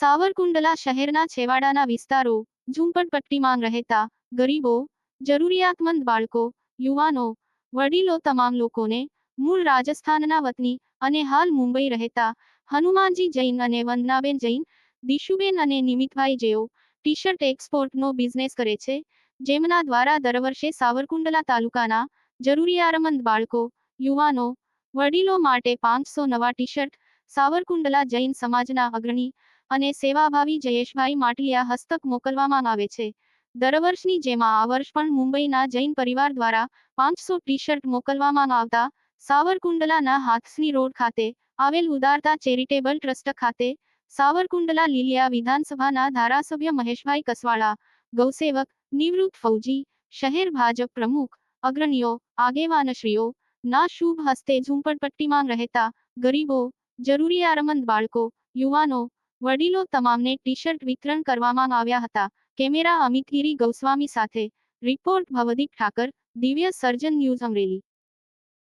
સાવરકુંડલા શહેરના છેવાડાના વિસ્તારો ઝૂંપડપટ્ટીમાં રહેતા ગરીબો, જરૂરિયાતમંદ બાળકો, યુવાનો, વડીલો તમામ લોકોને મૂળ રાજસ્થાનના વતની અને હાલ મુંબઈ રહેતા હનુમાનજી જૈન અને વંદનાબેન જૈન, દિશુબેન અને નિમિતભાઈ જેઓ ટી શર્ટ એક્સપોર્ટનો બિઝનેસ કરે છે, જેમના દ્વારા દર વર્ષે સાવરકુંડલા તાલુકાના જરૂરિયાતમંદ બાળકો, યુવાનો, વડીલો માટે પાંચસો નવા ટી શર્ટ સાવરકુંડલા જૈન સમાજના અગ્રણી અને સેવાભાવી જયેશભાઈ માટલિયા હસ્તક મોકલવામાં આવે છે. દર વર્ષની જેમ આ વર્ષ પણ મુંબઈના જૈન પરિવાર દ્વારા પાંચસો ટી શર્ટ મોકલવામાં આવતા સાવરકુંડલાના હાથસની રોડ ખાતે આવેલ ઉદારતા ચેરિટેબલ ટ્રસ્ટ ખાતે સાવરકુંડલા લીલિયા વિધાનસભાના ધારાસભ્ય મહેશભાઈ કસવાળા, ગૌસેવક, નિવૃત્ત ફૌજી, શહેર ભાજપ પ્રમુખ, અગ્રણીઓ, આગેવાનશ્રીઓ, ના શુભ હસ્તે ઝૂંપડપટ્ટીમાં રહેતા ગરીબો, જરૂરિયાતમંદ બાળકો, યુવાનો વડીલો તમામને ટી શર્ટ વિતરણ કરવામાં આવ્યા હતા. કેમેરા અમિતગીરી ગૌસ્વામી સાથે. રિપોર્ટ ભવદીપ ઠાકર, દિવ્ય સર્જન ન્યૂઝ અમરેલી.